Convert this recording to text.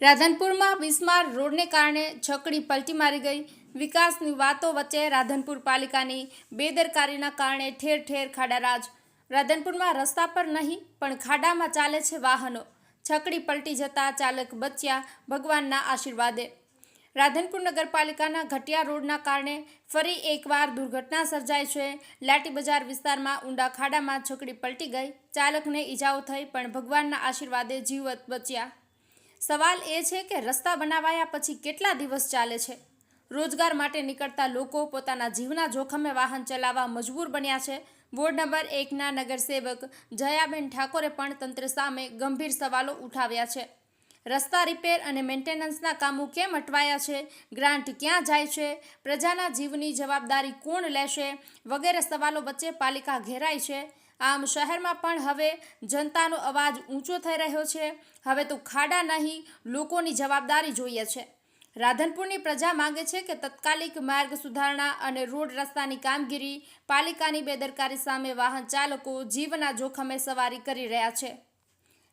રાધનપુરમાં બિસ્માર રોડને કારણે છકડી પલટી મારી ગઈ. વિકાસની વાતો વચ્ચે રાધનપુર પાલિકાની બેદરકારીના કારણે ઠેર ઠેર ખાડારાજ રાધનપુરમાં રસ્તા પર નહીં, પણ ખાડામાં ચાલે છે વાહનો. છકડી પલટી જતા ચાલક બચ્યા ભગવાનના આશીર્વાદે. રાધનપુર નગરપાલિકાના ઘટિયા રોડના કારણે ફરી એકવાર દુર્ઘટના સર્જાઈ છે. લાટી બજાર વિસ્તારમાં ઊંડા ખાડામાં છકડી પલટી ગઈ. ચાલકને ઈજાઓ થઈ, પણ ભગવાનના આશીર્વાદે જીવત બચ્યા. સવાલ એ છે કે રસ્તા બનાવાયા પછી કેટલા દિવસ ચાલે છે? રોજગાર માટે નીકળતા લોકો પોતાના જીવના જોખમે વાહન ચલાવવા મજબૂર બન્યા છે. વોર્ડ નંબર એકના નગરસેવક જયાબેન ઠાકોરે પણ તંત્ર સામે ગંભીર સવાલો ઉઠાવ્યા છે. રસ્તા રિપેર અને મેન્ટેનન્સના કામો કેમ અટવાયા છે? ગ્રાન્ટ ક્યાં જાય છે? પ્રજાના જીવની જવાબદારી કોણ લેશે? વગેરે સવાલો વચ્ચે પાલિકા ઘેરાય છે. આમ શહેરમાં પણ હવે જનતાનો અવાજ ઊંચો થઈ રહ્યો છે. હવે તો ખાડા નહીં, લોકોની જવાબદારી જોઈએ છે. રાધનપુરની પ્રજા માંગે છે કે તત્કાલિક માર્ગ સુધારણા અને રોડ રસ્તાની કામગીરી, પાલિકાની બેદરકારી સામે વાહન ચાલકો જીવના જોખમે સવારી કરી રહ્યા છે.